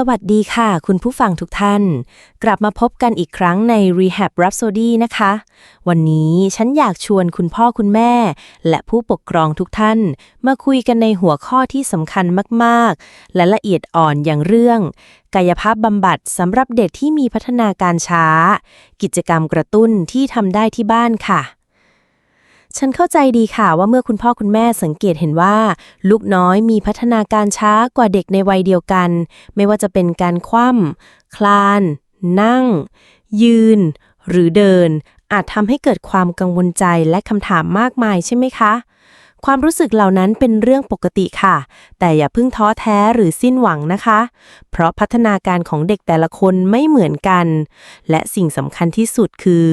สวัสดีค่ะ คุณผู้ฟังทุกท่าน กลับมาพบกันอีกครั้งใน Rehab Rhapsody นะคะ วันนี้ฉันอยากชวนคุณพ่อคุณแม่ และผู้ปกครองทุกท่าน มาคุยกันในหัวข้อที่สำคัญมากๆ และละเอียดอ่อนอย่างเรื่อง กายภาพบำบัดสำหรับเด็กที่มีพัฒนาการช้า กิจกรรมกระตุ้นที่ทำได้ที่บ้านค่ะ ฉันเข้าใจดีค่ะว่าเมื่อคุณพ่อคุณแม่สังเกตเห็นว่า ลูกน้อยมีพัฒนาการช้ากว่าเด็กในวัยเดียวกัน ไม่ว่าจะเป็นการคว่ำคลาน นั่ง ยืน หรือเดิน อาจทำให้เกิดความกังวลใจและคำถามมากมายใช่ไหมคะ ความรู้สึกเหล่านั้นเป็นเรื่องปกติค่ะ แต่อย่าเพิ่งท้อแท้หรือสิ้นหวังนะคะ เพราะพัฒนาการของเด็กแต่ละคนไม่เหมือนกัน และสิ่งสำคัญที่สุดคือ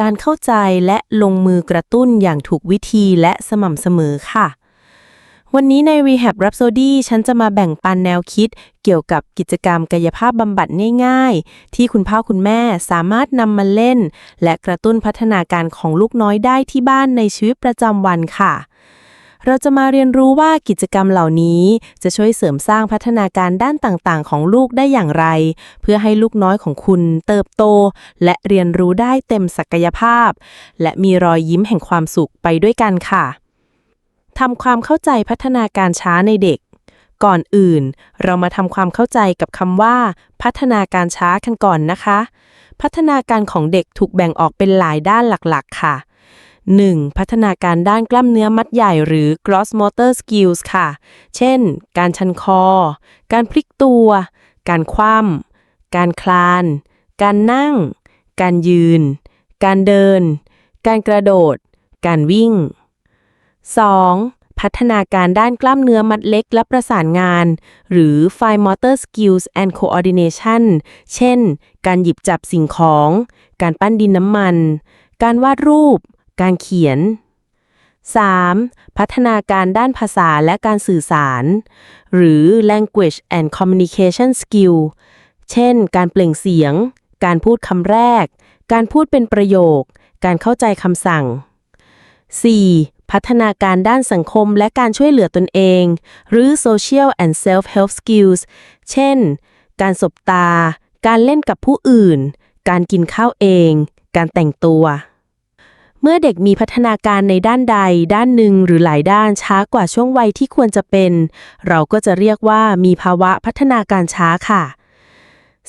การเข้าใจและลงมือกระตุ้นอย่างถูกวิธีและสม่ำเสมอค่ะ วันนี้ใน Rehab Rhapsody ฉันจะมาแบ่งปันแนวคิดเกี่ยวกับกิจกรรมกายภาพบำบัดง่าย ๆ ที่คุณพ่อคุณแม่สามารถนำมาเล่น และกระตุ้นพัฒนาการของลูกน้อยได้ที่บ้านในชีวิตประจำวันค่ะ เราจะมาเรียนรู้ว่ากิจกรรมเหล่านี้จะช่วยเสริมสร้างพัฒนาการด้านต่างๆ ของลูกได้อย่างไร เพื่อให้ลูกน้อยของคุณเติบโต และเรียนรู้ได้เต็มศักยภาพ และมีรอยยิ้มแห่งความสุขไปด้วยกันค่ะทำความเข้าใจพัฒนาการช้าในเด็ก ก่อนอื่น เรามาทำความเข้าใจกับคำว่า พัฒนาการช้ากันก่อนนะคะ พัฒนาการของเด็กถูกแบ่งออกเป็นหลายด้านหลักๆ ค่ะ 1. พัฒนาการด้านกล้ามเนื้อมัดใหญ่หรือ gross motor skills ค่ะ เช่น การชันคอ การพลิกตัว การคว่ำ การคลาน การนั่ง การยืน การเดิน การกระโดด การวิ่ง 2. พัฒนาการด้านกล้ามเนื้อมัดเล็กและประสานงาน หรือ fine motor skills and coordination เช่น การหยิบจับสิ่งของ การปั้นดินน้ำมัน การวาดรูป การเขียน 3. พัฒนาการด้านภาษาและการสื่อสาร หรือ language and communication skill เช่น การเปล่งเสียง การพูดคำแรก การพูดเป็นประโยค การเข้าใจคำสั่ง 4. พัฒนาการด้านสังคมและการช่วยเหลือตนเอง หรือ social and self-help skills เช่น การสบตา การเล่นกับผู้อื่น การกินข้าวเอง การแต่งตัว เมื่อเด็กมีพัฒนาการในด้านใดด้านหนึ่งหรือหลายด้านช้ากว่าช่วงวัยที่ควรจะเป็น เราก็จะเรียกว่ามีภาวะพัฒนาการช้าค่ะ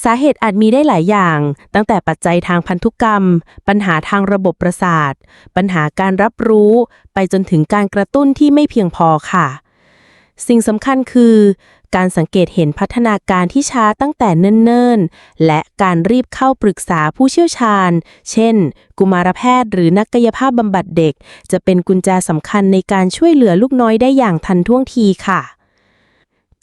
สาเหตุอาจมีได้หลายอย่าง ตั้งแต่ปัจจัยทางพันธุกรรม ปัญหาทางระบบประสาท ปัญหาการรับรู้ ไปจนถึงการกระตุ้นที่ไม่เพียงพอค่ะ สิ่งสำคัญคือ การสังเกตเห็นพัฒนาการที่ช้าตั้งแต่เนิ่นๆ และการรีบเข้าปรึกษาผู้เชี่ยวชาญ เช่น กุมารแพทย์หรือนักกายภาพบำบัดเด็ก จะเป็นกุญแจสำคัญในการช่วยเหลือลูกน้อยได้อย่างทันท่วงทีค่ะ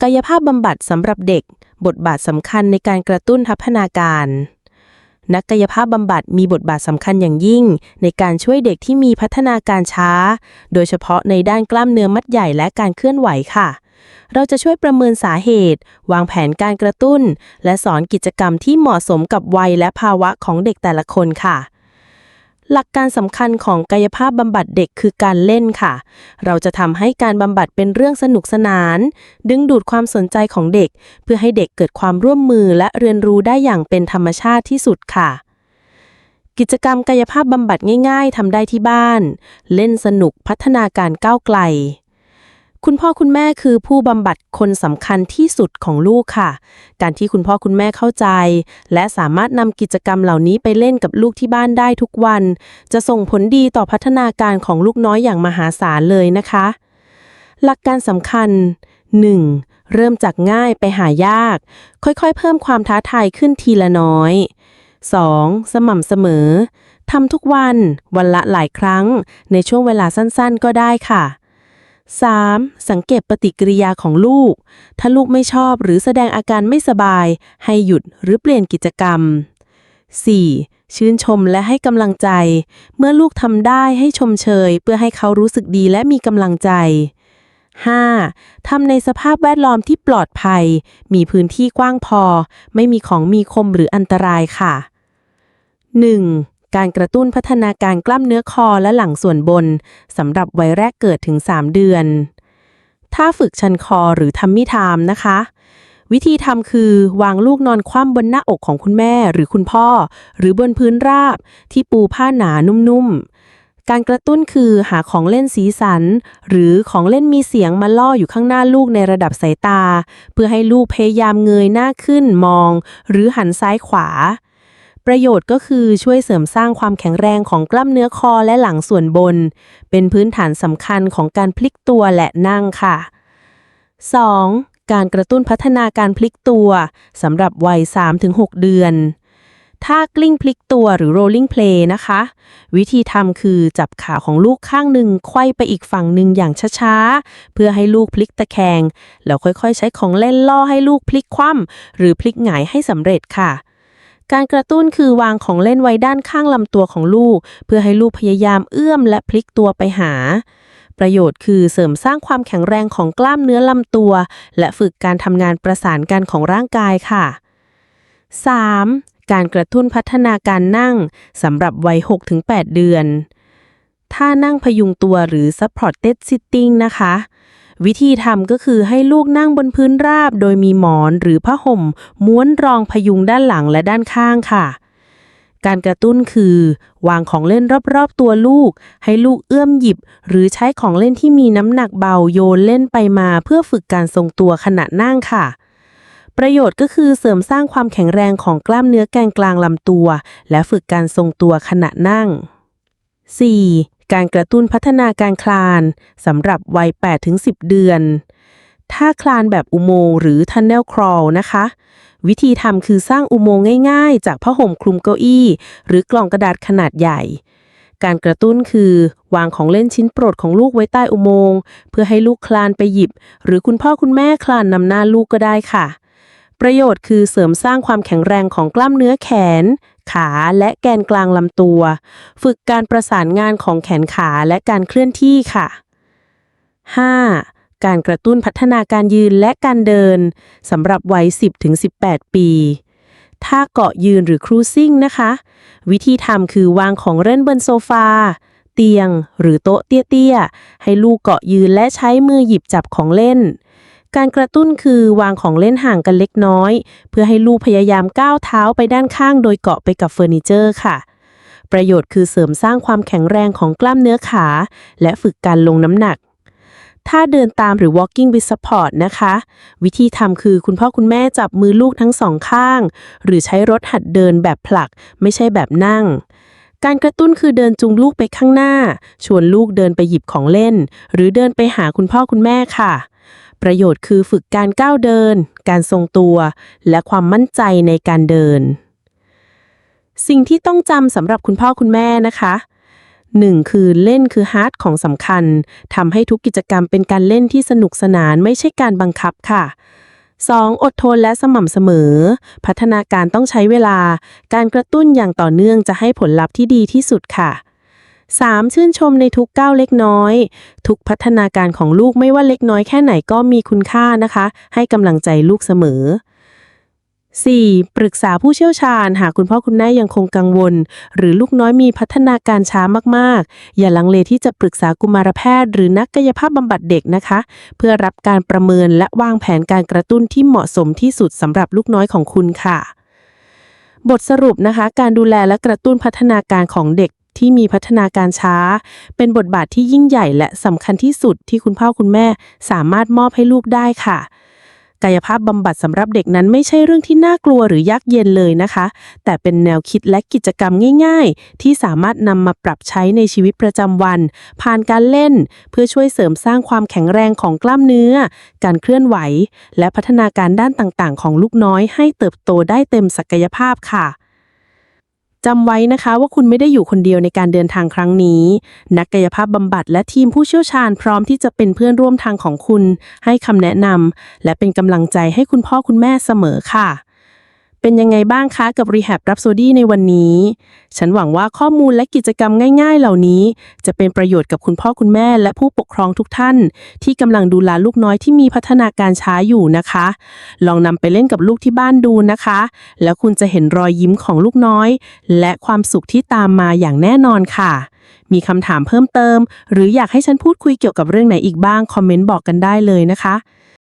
กายภาพบำบัดสำหรับเด็ก บทบาทสำคัญในการกระตุ้นพัฒนาการนักกายภาพบำบัดมีบทบาทสำคัญอย่างยิ่ง ในการช่วยเด็กที่มีพัฒนาการช้า โดยเฉพาะในด้านกล้ามเนื้อมัดใหญ่และการเคลื่อนไหวค่ะ เราจะช่วยประเมินสาเหตุ วางแผนการกระตุ้น และสอนกิจกรรมที่เหมาะสมกับวัยและภาวะของเด็กแต่ละคนค่ะ หลักการสำคัญของกายภาพบำบัดเด็กคือการเล่นค่ะ เราจะทำให้การบำบัดเป็นเรื่องสนุกสนาน ดึงดูดความสนใจของเด็ก เพื่อให้เด็กเกิดความร่วมมือและเรียนรู้ได้อย่างเป็นธรรมชาติที่สุดค่ะกิจกรรมกายภาพบำบัดง่าย ๆทำได้ที่บ้าน เล่นสนุกพัฒนาการก้าวไกล คุณพ่อคุณแม่คือผู้บำบัดคนสำคัญที่สุดของลูกค่ะ การที่คุณพ่อคุณแม่เข้าใจ และสามารถนำกิจกรรมเหล่านี้ไปเล่นกับลูกที่บ้านได้ทุกวัน จะส่งผลดีต่อพัฒนาการของลูกน้อยอย่างมหาศาลเลยนะคะ หลักการสำคัญ 1. เริ่มจากง่ายไปหายาก ค่อยๆ เพิ่มความท้าทายขึ้นทีละน้อย 2. สม่ำเสมอทำทุกวัน วันละหลายครั้ง ในช่วงเวลาสั้นๆ ก็ได้ค่ะ 3. สังเกตปฏิกิริยาของลูก ถ้าลูกไม่ชอบหรือแสดงอาการไม่สบาย ให้หยุดหรือเปลี่ยนกิจกรรม 4. ชื่นชมและให้กำลังใจ เมื่อลูกทำได้ให้ชมเชย เพื่อให้เขารู้สึกดีและมีกำลังใจ 5. ทำในสภาพแวดล้อมที่ปลอดภัย มีพื้นที่กว้างพอ ไม่มีของมีคมหรืออันตรายค่ะ 1. การกระตุ้นพัฒนาการกล้ามเนื้อคอและหลังส่วนบนสำหรับวัยแรกเกิดถึง 3 เดือน ถ้าฝึกชันคอหรือทัมมี่ไทม์นะคะ วิธีทำคือวางลูกนอนคว่ำบนหน้าอกของคุณแม่หรือคุณพ่อ หรือบนพื้นราบที่ปูผ้าหนานุ่มๆ การกระตุ้นคือหาของเล่นสีสัน หรือของเล่นมีเสียงมาล่ออยู่ข้างหน้าลูกในระดับสายตา เพื่อให้ลูกพยายามเงยหน้าขึ้นมอง หรือหันซ้ายขวา ประโยชน์ก็คือช่วยเสริมสร้างความแข็งแรงของกล้ามเนื้อคอและหลังส่วนบน เป็นพื้นฐานสำคัญของการพลิกตัวและนั่งค่ะ 2. การกระตุ้นพัฒนาการพลิกตัวสำหรับวัย 3-6 เดือนท่ากลิ้งพลิกตัวหรือ rolling play นะคะ วิธีทำคือจับขาของลูกข้างหนึ่งไขว้ไปอีกฝั่งหนึ่งอย่างช้าๆ เพื่อให้ลูกพลิกตะแคง แล้วค่อยๆ ใช้ของเล่นล่อให้ลูกพลิกคว่ำหรือพลิกหงายให้สำเร็จค่ะ การกระตุ้นคือวางของเล่นไว้ด้านข้างลำตัวของลูก เพื่อให้ลูกพยายามเอื้อมและพลิกตัวไปหา ประโยชน์คือเสริมสร้างความแข็งแรงของกล้ามเนื้อลำตัว และฝึกการทำงานประสานกันของร่างกายค่ะ 3. การกระตุ้นพัฒนาการนั่งสำหรับวัย 6-8 เดือน ท่านั่งพยุงตัวหรือ supported sitting นะคะ วิธีทำก็คือให้ลูกนั่งบนพื้นราบ โดยมีหมอนหรือผ้าห่ม ม้วนรองพยุงด้านหลังและด้านข้างค่ะ การกระตุ้นคือ วางของเล่นรอบๆตัวลูก ให้ลูกเอื้อมหยิบ หรือใช้ของเล่นที่มีน้ำหนักเบาโยนเล่นไปมาเพื่อฝึกการทรงตัวขณะนั่งค่ะประโยชน์ก็คือเสริมสร้างความแข็งแรงของกล้ามเนื้อแกนกลางลำตัว และฝึกการทรงตัวขณะนั่ง 4. การกระตุ้นพัฒนาการคลานสำหรับวัย 8-10 เดือน ถ้าคลานแบบอุโมงหรือ Tunnel Crawl นะคะ วิธีทำคือสร้างอุโมงง่ายๆ จากผ้าห่มคลุมเก้าอี้ หรือกล่องกระดาษขนาดใหญ่ การกระตุ้นคือ วางของเล่นชิ้นโปรดของลูกไว้ใต้อุโมงค์เพื่อให้ลูกคลานไปหยิบ หรือคุณพ่อคุณแม่คลานนำหน้าลูกก็ได้ค่ะ ประโยชน์คือเสริมสร้างความแข็งแรงของกล้ามเนื้อแขน ขาและแกนกลางลำตัว ฝึกการประสานงานของแขนขาและการเคลื่อนที่ค่ะ 5. การกระตุ้นพัฒนาการยืนและการเดินสำหรับวัย 10-18 ปีถ้าเกาะยืนหรือ cruising นะคะ วิธีทำคือวางของเล่นบนโซฟา เตียง หรือโต๊ะเตี้ยๆ ให้ลูกเกาะยืนและใช้มือหยิบจับของเล่น การกระตุ้นคือวางของเล่นห่างกันเล็กน้อย เพื่อให้ลูกพยายามก้าวเท้าไปด้านข้างโดยเกาะไปกับเฟอร์นิเจอร์ค่ะ ประโยชน์คือเสริมสร้างความแข็งแรงของกล้ามเนื้อขา และฝึกการลงน้ำหนักถ้าเดินตามหรือ walking with support นะคะ วิธีทำคือคุณพ่อคุณแม่จับมือลูกทั้งสองข้าง หรือใช้รถหัดเดินแบบผลัก ไม่ใช่แบบนั่ง การกระตุ้นคือเดินจูงลูกไปข้างหน้า ชวนลูกเดินไปหยิบของเล่น หรือเดินไปหาคุณพ่อคุณแม่ค่ะ ประโยชน์คือฝึกการก้าวเดิน การทรงตัว และความมั่นใจในการเดิน สิ่งที่ต้องจำสำหรับคุณพ่อคุณแม่นะคะ 1. คือเล่นคือฮาร์ดของสำคัญทำให้ทุกกิจกรรมเป็นการเล่นที่สนุกสนานไม่ใช่การบังคับค่ะ 2. อดทนและสม่ำเสมอ พัฒนาการต้องใช้เวลา การกระตุ้นอย่างต่อเนื่องจะให้ผลลัพธ์ที่ดีที่สุดค่ะ 3. ชื่นชมในทุกก้าวเล็กน้อย ทุกพัฒนาการของลูกไม่ว่าเล็กน้อยแค่ไหนก็มีคุณค่านะคะ ให้กำลังใจลูกเสมอ 4. ปรึกษาผู้เชี่ยวชาญ หากคุณพ่อคุณแม่ยังคงกังวล หรือลูกน้อยมีพัฒนาการช้ามากๆ อย่าลังเลที่จะปรึกษากุมารแพทย์ หรือนักกายภาพบำบัดเด็กนะคะ เพื่อรับการประเมินและวางแผนการกระตุ้นที่เหมาะสมที่สุดสำหรับลูกน้อยของคุณค่ะ บทสรุปนะคะ การดูแลและกระตุ้นพัฒนาการของเด็ก ที่มีพัฒนาการช้า เป็นบทบาทที่ยิ่งใหญ่และสำคัญที่สุดที่คุณพ่อคุณแม่สามารถมอบให้ลูกได้ค่ะ กายภาพบำบัดสำหรับเด็กนั้นไม่ใช่เรื่องที่น่ากลัวหรือยากเย็นเลยนะคะ แต่เป็นแนวคิดและกิจกรรมง่าย ๆ ที่สามารถนำมาปรับใช้ในชีวิตประจำวัน ผ่านการเล่น เพื่อช่วยเสริมสร้างความแข็งแรงของกล้ามเนื้อ การเคลื่อนไหว และพัฒนาการด้านต่างๆ ของลูกน้อยให้เติบโตได้เต็มศักยภาพค่ะ จำไว้นะคะว่าคุณไม่ได้อยู่คนเดียวในการเดินทางครั้งนี้ นักกายภาพบำบัดและทีมผู้เชี่ยวชาญพร้อมที่จะเป็นเพื่อนร่วมทางของคุณ ให้คำแนะนำและเป็นกำลังใจให้คุณพ่อคุณแม่เสมอค่ะ เป็นยังไงบ้างคะกับ Rehab Rhapsody ในวันนี้ ฉันหวังว่าข้อมูลและกิจกรรมง่าย ๆ เหล่านี้ จะเป็นประโยชน์กับคุณพ่อคุณแม่และผู้ปกครองทุกท่าน ที่กำลังดูแลลูกน้อยที่มีพัฒนาการช้าอยู่นะคะ ลองนำไปเล่นกับลูกที่บ้านดูนะคะ แล้วคุณจะเห็นรอยยิ้มของลูกน้อย และความสุขที่ตามมาอย่างแน่นอนค่ะ มีคำถามเพิ่มเติม หรืออยากให้ฉันพูดคุยเกี่ยวกับเรื่องไหนอีกบ้างคอมเมนต์บอกกันได้เลยนะคะ